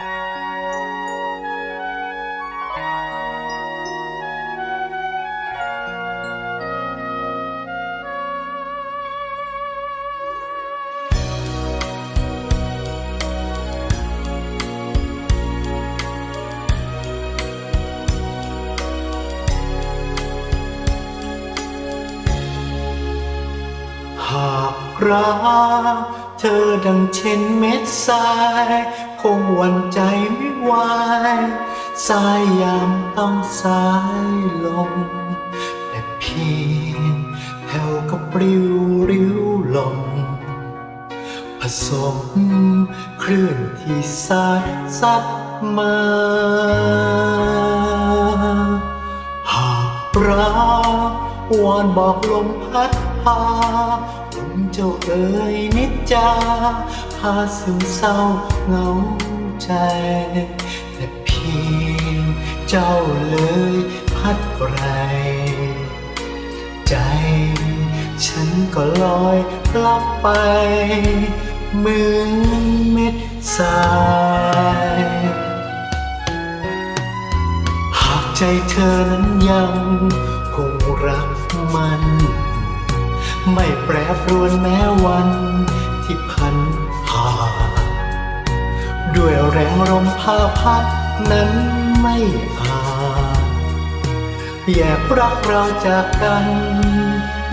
หากรักเธอดังเช่นเม็ดทราย คงหวั่นใจไม่ไหวสายยามต้องสายลมแต่เพียงแผ่วกับปลิวริ้วลมผสมคลื่นที่สาดซัดมาหากรักวอนบอกลมพัดพา เจ้าเอ๋ยนิจจาพาซึมเศร้าเหงาใจ แต่เพียงเจ้าเลยพัดไร ใจ ฉันก็ลอยกลับไปเหมือนเม็ดทรายหากใจเธอนั้นยังคงรักมัน ไม่แปรปรวนแม้วันที่พันผ่านด้วยแรงลมพาพัดนั้นไม่อาจแยกรักเราจากกัน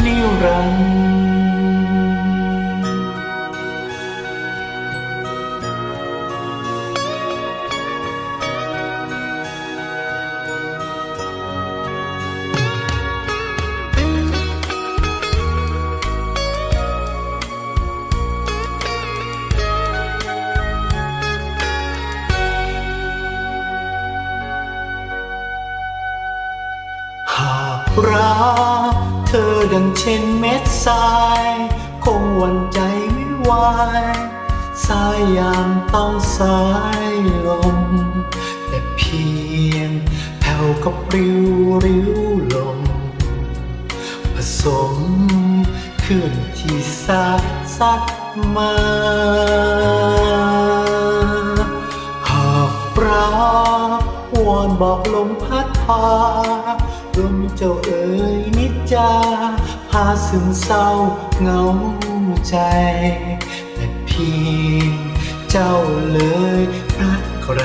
นิรันดร์ รักเธอดังเช่นเม็ดทราย คงหวั่นใจไม่ไหวสายยามต้องสายลม แต่เพียงแผ่วกับปลิวริ้วลม ผสมขึ้นที่สาดซัดมาหากรักวอนบอกลมพัดพา เจ้าเอ๋ยนิจจาพาซึมเศร้าเหงาใจแต่เพียงเจ้าเลยรักใคร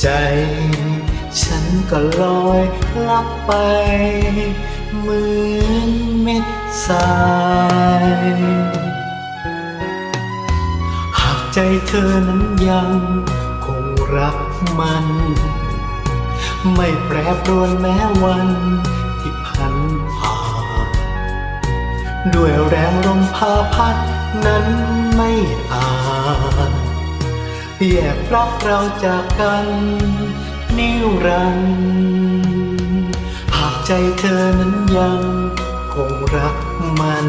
ใจฉันก็ลอยลับไป เหมือนเม็ดทรายหากใจเธอนั้นยังคงรักมัน ไม่แปรปรวนแม้วันที่พันผ่านด้วยแรงลมพาพัดนั้นไม่อาจแยกรักเราจากกันนิรันดร์หากใจเธอนั้นยังคงรักมัน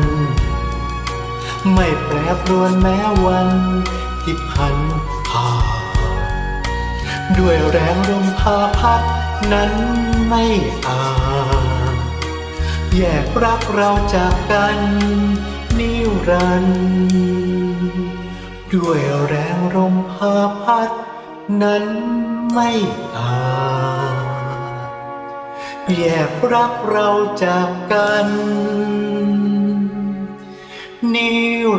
ไม่แปรปรวนแม้วันที่พันผ่าน ด้วยแรงลมพาพัดนั้นไม่อาจแยกรักเราจากกันนิรันดร์ด้วยแรงลมพาพัดนั้นไม่อาจแยกรักเราจากกันนิ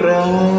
รันดร์